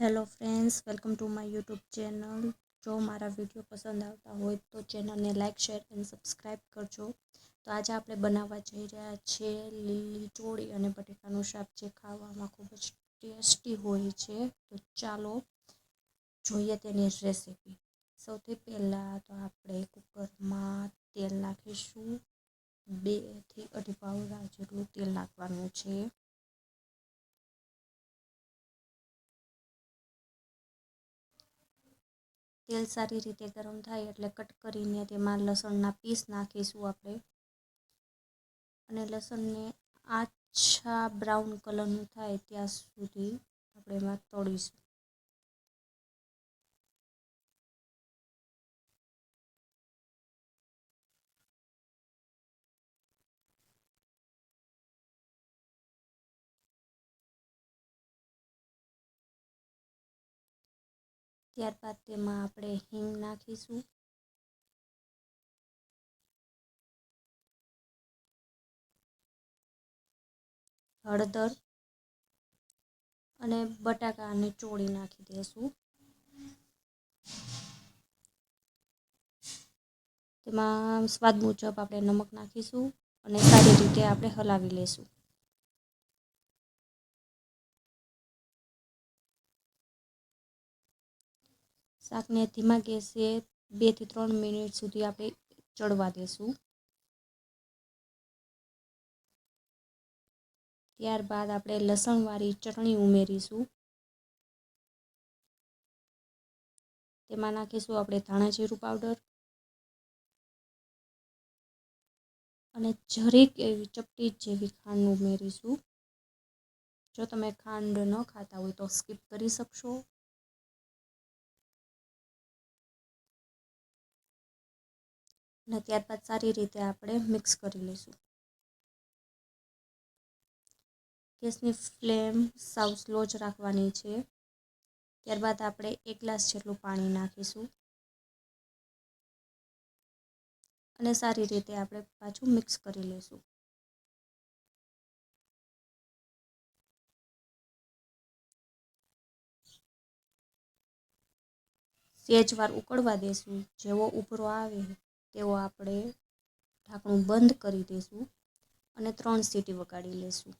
Hello friends welcome to my YouTube channel જો મારા video પસંદ આવતા હોય તો ચેનલને લાઇક શેર એન્ડ સબસ્ક્રાઈબ કરજો. તો આજે આપણે બનાવવા જઈ રહ્યા છીએ લીલી ચોળી અને બટેકાનું શાક જે ખાવામાં ખૂબ જ ટેસ્ટી હોય છે. તો ચાલો જોઈએ તેની રેસીપી સૌથી પહેલાં તો આપણે કુકરમાં તેલ નાખીશું. બેથી અઢી પાવડા જેટલું તેલ નાખવાનું છે. તેલ સારી રીતે ગરમ થાય એટલે કટ કરીને તેમાં લસણના પીસ નાખીશું આપણે. અને લસણને આછા બ્રાઉન કલરનું થાય ત્યાં સુધી આપણે એમાં તળીશું. ત્યારબાદ તેમાં આપણે હિંગ નાખીશું. હળદર અને બટાકાને ચોળી નાખી દઈશું તેમાં સ્વાદ મુજબ આપણે નમક નાખીશું અને સારી રીતે આપણે હલાવી લઈશું શાકને ધીમા ગેસે બેથી ત્રણ મિનિટ સુધી આપણે ચડવા દેશું. ત્યારબાદ આપણે લસણવાળી ચટણી ઉમેરીશું. તેમાં નાખીશું આપણે ધાણા જીરું પાવડર. અને જરીક એવી ચપટી જેવી ખાંડ ઉમેરીશું. જો તમે ખાંડ ન ખાતા હોય તો સ્કીપ કરી શકશો. અને ત્યારબાદ સારી રીતે આપણે મિક્સ કરી લઈશું. ગેસની ફ્લેમ સાવ સ્લો જ રાખવાની છે. ત્યારબાદ આપણે એક ગ્લાસ જેટલું પાણી નાખીશું. અને સારી રીતે આપણે પાછું મિક્સ કરી લઈશું. સેજવાર ઉકળવા દેશું. જેવો ઉભરો આવે તેવો આપણે ઢાંકણું બંધ કરી દઈશું અને ત્રણ સીટી વગાડી લઈશું